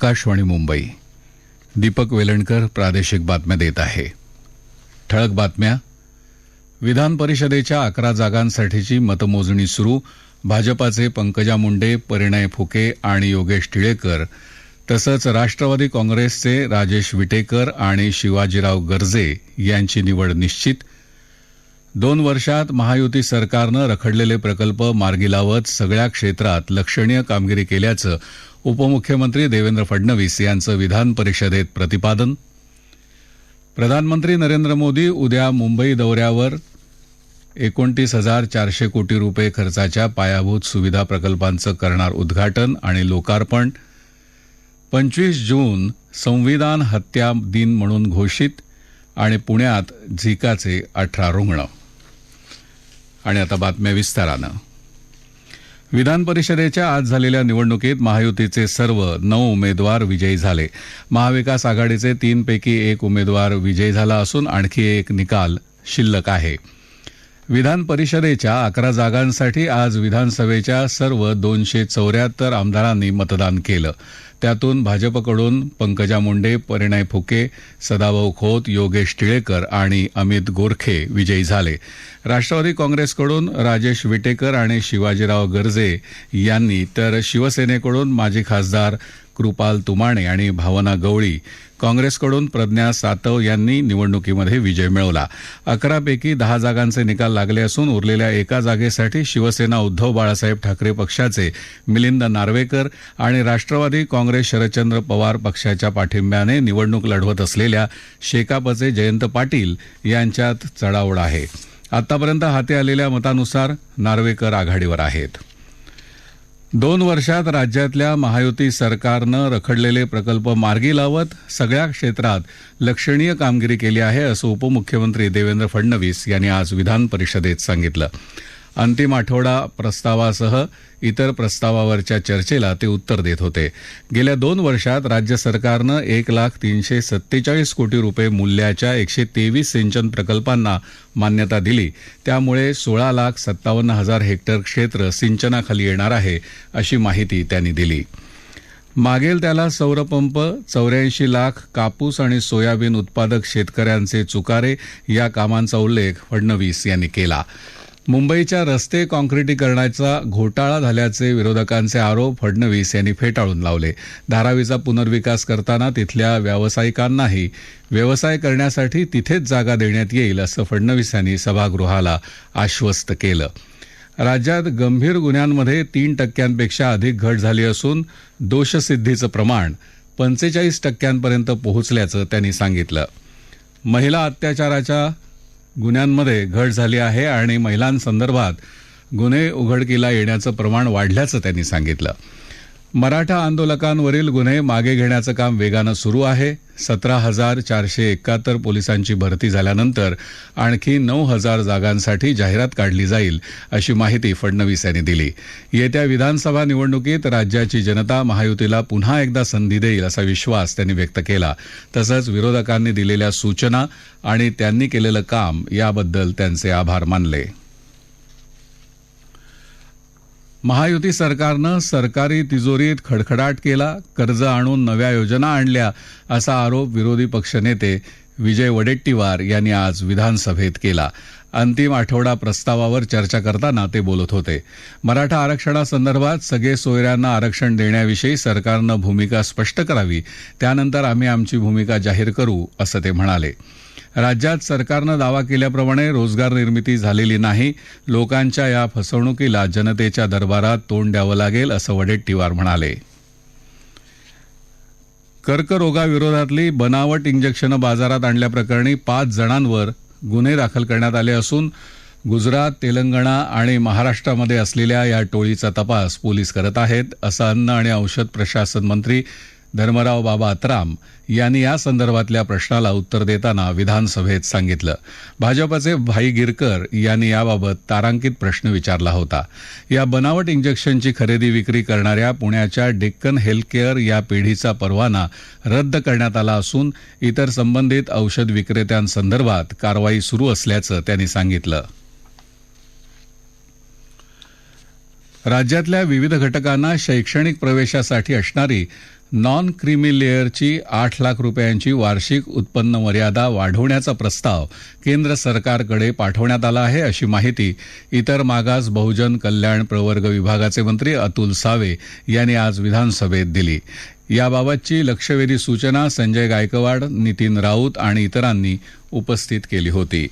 आकाशवाणी मुंबई. दीपक वेलणकर प्रादेशिक बातम्या देत आहे. ठळक बातम्या. विधान परिषदेच्या अकरा जागांसाठीची मतमोजणी सुरू. भाजपाचे पंकजा मुंडे परिणय फुके आणि योगेश टिळेकर. तसंच राष्ट्रवादी काँग्रेसचे राजेश विटेकर आणि शिवाजीराव गर्जे यांची निवड निश्चित. दोन वर्षात महायुती सरकारनं रखडलेले प्रकल्प मार्गी लावत सगळ्या क्षेत्रात लक्षणीय कामगिरी केल्याचं उपमुख्यमंत्री देवेंद्र फडणवीस यांचं विधान परिषदेत प्रतिपादन. प्रधानमंत्री नरेंद्र मोदी उद्या मुंबई दौऱ्यावर एकोणतीस हजार चारशे कोटी रुपये खर्चाच्या पायाभूत सुविधा प्रकल्पांचं करणार उद्घाटन आणि लोकार्पण. पंचवीस जून संविधान हत्या दिन म्हणून घोषित आणि पुण्यात झिकाचे अठरा रुग्ण. आणि आता बातम्या विस्तारानं. विधान परिषदेच्या आज झालेल्या निवडणुकीत महायुतीचे सर्व नऊ उमेदवार विजयी झाले. महाविकास आघाडीचे तीनपैकी एक उमेदवार विजयी झाला असून आणखी एक निकाल शिल्लक आहे. विधान परिषदेच्या अकरा जागांसाठी आज विधानसभेच्या सर्व दोनशे चौऱ्याहत्तर आमदारांनी मतदान केलं. त्यातून भाजपकडून पंकजा मुंडे परिणय फुके सदाभाऊ खोत योगेश टिळेकर आणि अमित गोरखे विजयी झाले. राष्ट्रवादी काँग्रेसकडून राजेश विटेकर आणि शिवाजीराव गर्जे यांनी तर शिवसेनेकडून माजी खासदार कृपाल तुमाणे आणि भावना गवळी काँग्रेसकडून प्रज्ञा सातव यांनी निवडणुकीमध्ये विजय मिळवला. अकरापैकी दहा जागांचे निकाल लागले असून उरलेल्या एका जागेसाठी शिवसेना उद्धव बाळासाहेब ठाकरे पक्षाचे मिलिंद नार्वेकर आणि राष्ट्रवादी काँग्रेस शरदचंद्र पवार पक्षाच्या पाठिंब्याने निवडणूक लढवत असलेल्या शेकापचे जयंत पाटील यांच्यात चढाओढ आहे. आतापर्यंत हाती आलेल्या मतानुसार नार्वेकर आघाडीवर आहेत. दोन वर्षात राज्यातल्या महायुती सरकारनं रखडलेले प्रकल्प मार्गी लावत सगळ्या क्षेत्रात लक्षणीय कामगिरी केली आहे असं उपमुख्यमंत्री देवेंद्र फडणवीस यांनी आज विधान परिषदेत सांगितलं. अंतिम आठवडा प्रस्तावासह इतर प्रस्तावावरच्या चर्चेला ते उत्तर देत होते. गेल्या दोन वर्षात राज्य सरकारनं एक लाख तीनशे सत्तेचाळीस कोटी रुपये मूल्याच्या एकशे तेवीस सिंचन प्रकल्पांना मान्यता दिली. त्यामुळे सोळा लाख सत्तावन्न हजार हेक्टर क्षेत्र सिंचनाखाली येणार आहे अशी माहिती त्यांनी दिली. मागेल त्याला सौरपंप चौऱ्याऐंशी लाख कापूस आणि सोयाबीन उत्पादक शेतकऱ्यांचे चुकारे या कामांचा उल्लेख फडणवीस यांनी केला. मुंबईच्या रस्ते काँक्रिटीकरणाचा घोटाळा झाल्याचे विरोधकांचे आरोप फडणवीस यांनी फेटाळून लावले. धारावीचा पुनर्विकास करताना तिथल्या व्यावसायिकांनाही व्यवसाय करण्यासाठी तिथेच जागा देण्यात येईल असं फडणवीस यांनी सभागृहाला आश्वस्त केलं. राज्यात गंभीर गुन्ह्यांमध्ये तीन टक्क्यांपेक्षा अधिक घट झाली असून दोषसिद्धीचं प्रमाण पंचेचाळीस टक्क्यांपर्यंत पोहोचल्याचं त्यांनी सांगितलं. महिला अत्याचाराच्या गुन्ह्यांमध्ये घट झाली आहे आणि महिलांसंदर्भात गुन्हे उघडकीला येण्याचं प्रमाण वाढल्याचं त्यांनी सांगितलं. मराठा आंदोलकांवरील गुन्हे मागे घेण्याचं काम वेगानं सुरू आहे. सतरा हजार चारशे एकाहत्तर पोलिसांची भरती झाल्यानंतर आणखी नऊ हजार जागांसाठी जाहिरात काढली जाईल अशी माहिती फडणवीस यांनी दिली. येत्या विधानसभा निवडणुकीत राज्याची जनता महायुतीला पुन्हा एकदा संधी देईल असा विश्वास त्यांनी व्यक्त केला. तसंच विरोधकांनी दिलेल्या सूचना आणि त्यांनी केलेलं काम याबद्दल त्यांचे आभार मानले. महायुती सरकारनं सरकारी तिजोरीत खडखडाट केला कर्ज आणून नव्या योजना आणल्या असा आरोप विरोधी पक्षनेते विजय वडेट्टीवार यांनी आज विधानसभेत केला. अंतिम आठवडा प्रस्तावावर चर्चा करताना ते बोलत होते. मराठा आरक्षणासंदर्भात सगळे सोयऱ्यांना आरक्षण देण्याविषयी सरकारनं भूमिका स्पष्ट करावी त्यानंतर आम्ही आमची भूमिका जाहीर करू असं ते म्हणाले. राज्यात सरकारनं दावा केल्याप्रमाणे रोजगार निर्मिती झालेली नाही. लोकांच्या या फसवणुकीला जनतेच्या दरबारात तोंड द्यावं लागेल असं वडेट्टीवार म्हणाले. कर्करोगाविरोधातली बनावट इंजेक्शनं बाजारात आणल्याप्रकरणी पाच जणांवर गुन्हे दाखल करण्यात आले असून गुजरात तेलंगणा आणि महाराष्ट्रामध्ये असलेल्या या टोळीचा तपास पोलीस करत आहेत असं अन्न आणि औषध प्रशासन मंत्री धर्मराव बाबा अत्राम यांनी या संदर्भातल्या प्रश्नाला उत्तर देताना विधानसभेत सांगितलं. भाजपचे भाई गिरकर यांनी याबाबत तारांकित प्रश्न विचारला होता. या बनावट इंजेक्शनची खरेदी विक्री करणाऱ्या पुण्याच्या डेक्कन हेल्थकेअर या पेढीचा परवाना रद्द करण्यात आला असून इतर संबंधित औषध विक्रेत्यांसंदर्भात कारवाई सुरू असल्याचं त्यांनी सांगितलं. राज्यातल्या विविध घटकांना शैक्षणिक प्रवेशासाठी असणारी नॉन क्रीमी लेअरची आठ लाख रुपयांची वार्षिक उत्पन्न मर्यादा वाढवण्याचा प्रस्ताव केंद्र सरकारकडे पाठवण्यात आला आहे अशी माहिती इतर मागास बहुजन कल्याण प्रवर्ग विभागाचे मंत्री अतुल सावे यांनी आज विधानसभेत दिली. याबाबतची लक्षवेधी सूचना संजय गायकवाड नितीन राऊत आणि इतरांनी उपस्थित केली होती.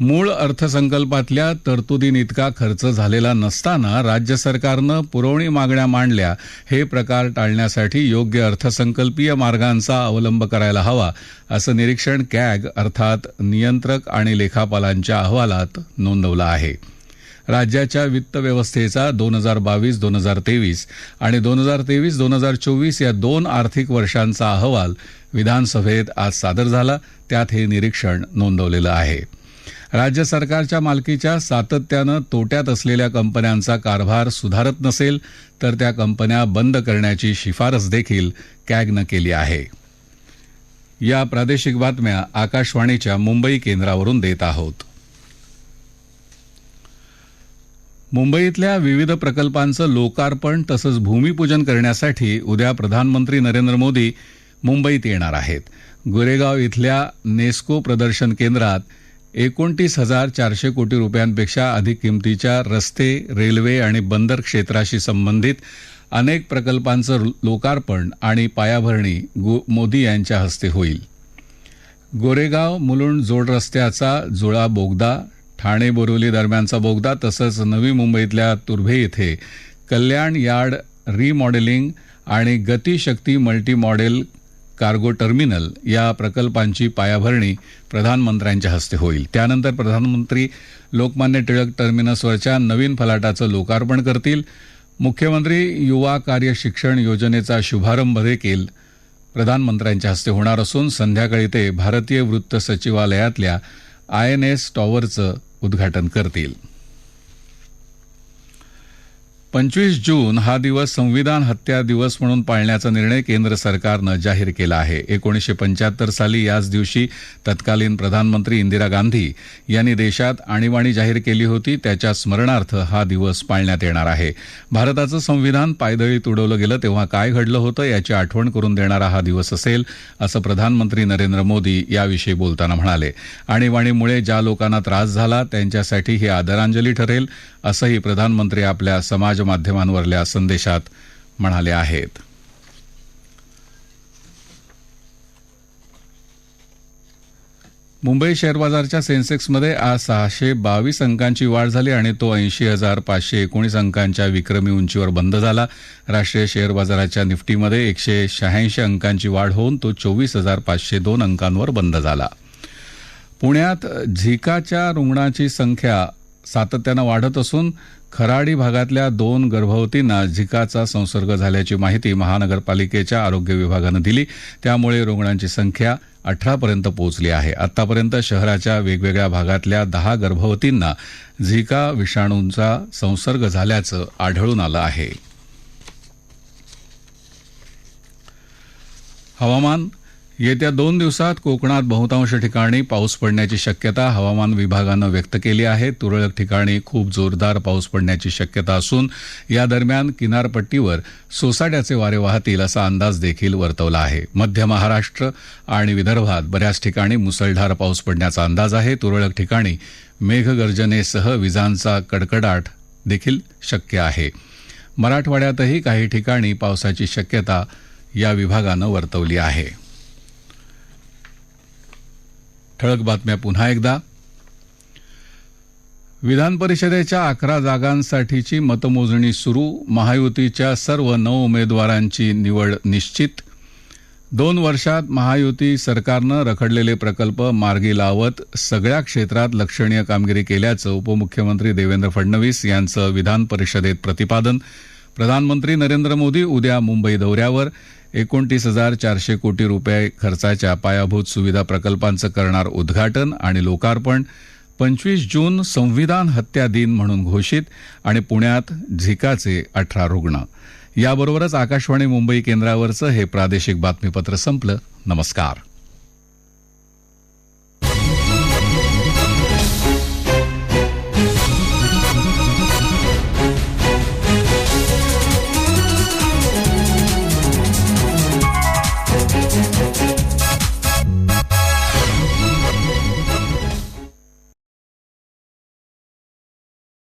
मूळ अर्थसंकल्पातल्या तरतुदींइतका खर्च झालेला नसताना राज्य सरकारनं पुरवणी मागण्या मांडल्या. हे प्रकार टाळण्यासाठी योग्य अर्थसंकल्पीय मार्गांचा अवलंब करायला हवा असं निरीक्षण कॅग अर्थात नियंत्रक आणि लेखापालांच्या अहवालात नोंदवलं आहे. राज्याच्या वित्त व्यवस्थेचा दोन हजार बावीस दोन हजार तेवीस आणि दोन हजार तेवीस दोन हजार चोवीस या दोन आर्थिक वर्षांचा अहवाल विधानसभेत आज सादर झाला. त्यात हे निरीक्षण नोंदवलेलं आहे. राज्य सरकारच्या मालकीच्या सातत्यानं तोट्यात असलेल्या कंपन्यांचा कारभार सुधारत नसेल तर त्या कंपन्या बंद करण्याची शिफारस देखील कॅगनं केली आहे. या प्रादेशिक बातम्या आकाशवाणीच्या मुंबई केंद्रावरून देत आहोत. मुंबईतल्या विविध प्रकल्पांचं लोकार्पण तसंच भूमिपूजन करण्यासाठी उद्या प्रधानमंत्री नरेंद्र मोदी मुंबईत येणार आहेत. गोरेगाव इथल्या नेस्को प्रदर्शन केंद्रात एकोणतीस हजार चारशे कोटी रुपयांपेक्षा अधिक किमतीच्या रस्ते रेल्वे आणि बंदर क्षेत्राशी संबंधित अनेक प्रकल्पांचं लोकार्पण आणि पायाभरणी मोदी यांच्या हस्ते होईल. गोरेगाव मुलुंड जोड रस्त्याचा जुळा बोगदा ठाणे बोरिवली दरम्यानचा बोगदा तसंच नवी मुंबईतल्या तुर्भे इथे कल्याण यार्ड रिमॉडेलिंग आणि Gatishakti multi model cargo terminal या प्रकल्पांची पायाभरणी प्रधानमंत्र्यांच्या हस्ते होईल. त्यानंतर प्रधानमंत्री लोकमान्य टिळक टर्मिनसवरच्या नवीन फलाटाचं लोकार्पण करतील. मुख्यमंत्री युवा कार्य शिक्षण योजनेचा शुभारंभ देखील प्रधानमंत्र्यांच्या हस्ते होणार असून संध्याकाळी ते भारतीय वृत्त सचिवालयातल्या आय एन एस टॉवरचं उद्घाटन करतील. पंचवीस जून हा दिवस संविधान हत्या दिवस म्हणून पाळण्याचा निर्णय केंद्र सरकारनं जाहीर केला आहे. एकोणीसशे पंच्याहत्तर साली याच दिवशी तत्कालीन प्रधानमंत्री इंदिरा गांधी यांनी देशात आणीबाणी जाहीर केली होती. त्याच्या स्मरणार्थ हा दिवस पाळण्यात येणार आहे. भारताचं संविधान पायदळी तुडवलं गेलं तेव्हा काय घडलं होतं याची आठवण करून देणारा हा दिवस असेल असं प्रधानमंत्री नरेंद्र मोदी याविषयी बोलताना म्हणाले. आणीबाणीमुळे ज्या लोकांना त्रास झाला त्यांच्यासाठी ही आदरांजली ठरेल असंही प्रधानमंत्री आपल्या समाज माध्यमांवरल्या संदेशात म्हणाले आहेत. मुंबई शेअर बाजारच्या सेन्सेक्समध्ये आज सहाशे बावीस अंकांची वाढ झाली आणि तो ऐंशी हजार पाचशे एकोणीस अंकांच्या विक्रमी उंचीवर बंद झाला. राष्ट्रीय शेअर बाजाराच्या निफ्टीमध्ये एकशे शहाऐंशी अंकांची वाढ होऊन तो चोवीस हजार पाचशे दोन अंकांवर बंद झाला. पुण्यात झिकाच्या रुग्णाची संख्या सातत्यानं वाढत असून खराडी भागातल्या दोन गर्भवतींना झिकाचा संसर्ग झाल्याची माहिती महानगरपालिकेच्या आरोग्य विभागानं दिली. त्यामुळे रुग्णांची संख्या अठरापर्यंत पोहोचली आहे. आतापर्यंत शहराच्या वेगवेगळ्या भागातल्या दहा गर्भवतींना झिका विषाणूंचा संसर्ग झाल्याचं आढळून आलं आहे. हवामान येत्या दोन दिवसात कोकणात बहुतांश ठिकाणी पाऊस पडण्याची शक्यता हवामान विभागानं व्यक्त केली आहे. तुरळक ठिकाणी खूप जोरदार पाऊस पडण्याची शक्यता असून या दरम्यान किनारपट्टीवर सोसाट्याचे वारे वाहतील असा अंदाज देखील वर्तवला आहे. मध्य महाराष्ट्र आणि विदर्भात बऱ्याच ठिकाणी मुसळधार पाऊस पडण्याचा अंदाज आहे. तुरळक ठिकाणी मेघगर्जनेसह विजांचा कडकडाट देखील शक्य आहे. मराठवाड्यातही काही ठिकाणी पावसाची शक्यता या विभागानं वर्तवली आहे. ठळक बातम्या पुन्हा एकदा. विधान परिषदेच्या अकरा जागांसाठीची मतमोजणी सुरू. महायुतीच्या सर्व नऊ उमेदवारांची निवड निश्चित. दोन वर्षात महायुती सरकारनं रखडलेले प्रकल्प मार्गी लावत सगळ्या क्षेत्रात लक्षणीय कामगिरी केल्याचं उपमुख्यमंत्री देवेंद्र फडणवीस यांचं विधान परिषदेत प्रतिपादन. प्रधानमंत्री नरेंद्र मोदी उद्या मुंबई दौऱ्यावर. एकोणतीस हजार चारशे कोटी रुपये खर्चाच्या पायाभूत सुविधा प्रकल्पांचं करणार उद्घाटन आणि लोकार्पण. पंचवीस जून संविधान हत्या दिन म्हणून घोषित आणि पुण्यात झिकाचे अठरा रुग्ण. याबरोबरच आकाशवाणी मुंबई केंद्रावरचं हे प्रादेशिक बातमीपत्र संपलं. नमस्कार.